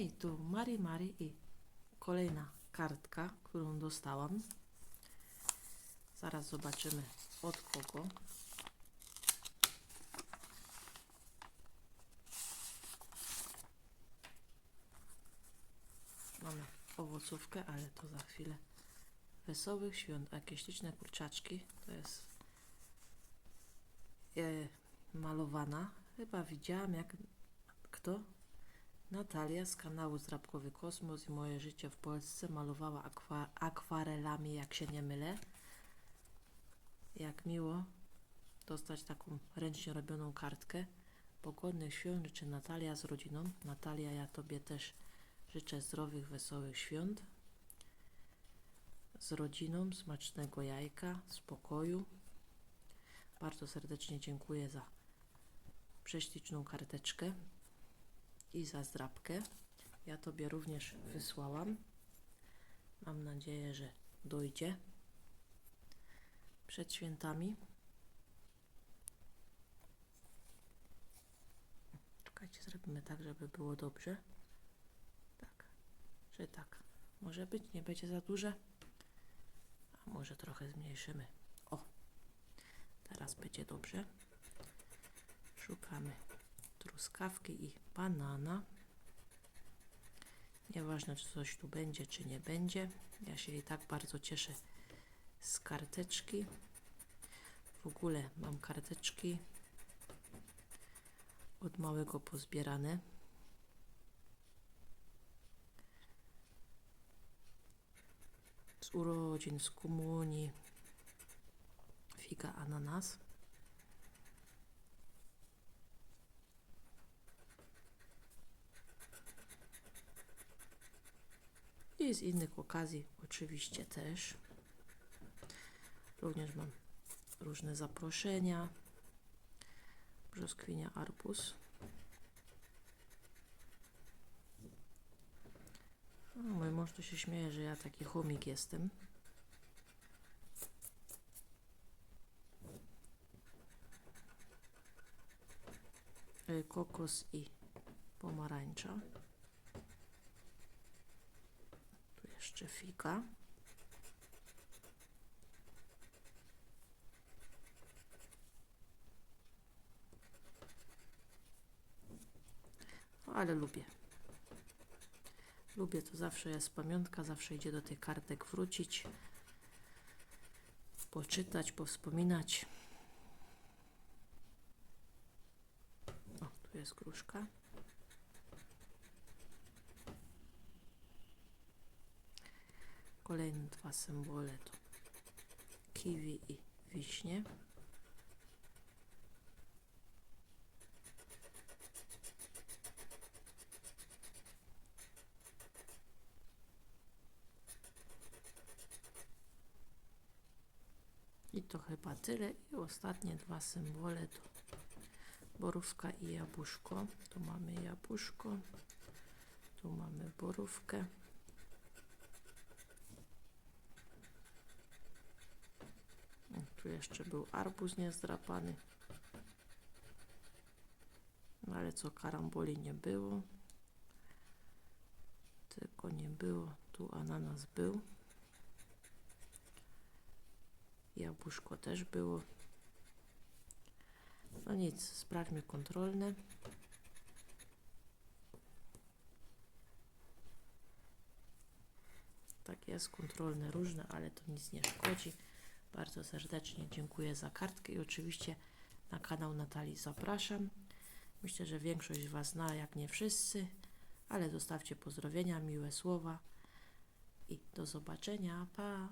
Hej, tu Mari Mari i kolejna kartka, którą dostałam. Zaraz zobaczymy od kogo. Mamy owocówkę, ale to za chwilę. Wesołych świąt, jakieś liczne kurczaczki. To jest e, malowana. Chyba widziałam jak kto? Natalia z kanału Zrabkowy Kosmos i moje życie w Polsce malowała akwa akwarelami, jak się nie mylę. Jak miło dostać taką ręcznie robioną kartkę. Pogodnych świąt życzy Natalia z rodziną. Natalia, ja Tobie też życzę zdrowych, wesołych świąt. Z rodziną, smacznego jajka, spokoju. Bardzo serdecznie dziękuję za prześliczną karteczkę i za zdrabkę. Ja Tobie również wysłałam. Mam nadzieję, że dojdzie przed świętami. Czekajcie, zrobimy tak, żeby było dobrze. Tak, że tak. Może być, nie będzie za duże. A może trochę zmniejszymy. O, teraz będzie dobrze. Truskawki i banana. Nieważne, czy coś tu będzie, czy nie będzie. Ja się i tak bardzo cieszę z karteczki. W ogóle mam karteczki od małego pozbierane. Z urodzin, z komunii. Figa, ananas. I z innych okazji oczywiście też. Również mam różne zaproszenia. Brzoskwinia arbuz. No, mój mąż tu się śmieje, że ja taki chomik jestem. Y, Kokos i pomarańcza. Jeszcze figa. Ale lubię. Lubię, to zawsze jest pamiątka, zawsze idzie do tych kartek wrócić, poczytać, powspominać. O, tu jest gruszka. Kolejne dwa symbole to kiwi i wiśnie. I to chyba tyle. I ostatnie dwa symbole to borówka i jabłuszko. Tu mamy jabłuszko, tu mamy borówkę. O, jeszcze był arbuz niezdrapany. No ale co, karamboli nie było. Tylko nie było. Tu ananas był. Jabłuszko też było. No nic, sprawdźmy kontrolne. Tak jest, kontrolne różne, ale to nic nie szkodzi. Bardzo serdecznie dziękuję za kartkę i oczywiście na kanał Natalii zapraszam. Myślę, że większość Was zna, jak nie wszyscy, ale zostawcie pozdrowienia, miłe słowa i do zobaczenia. Pa!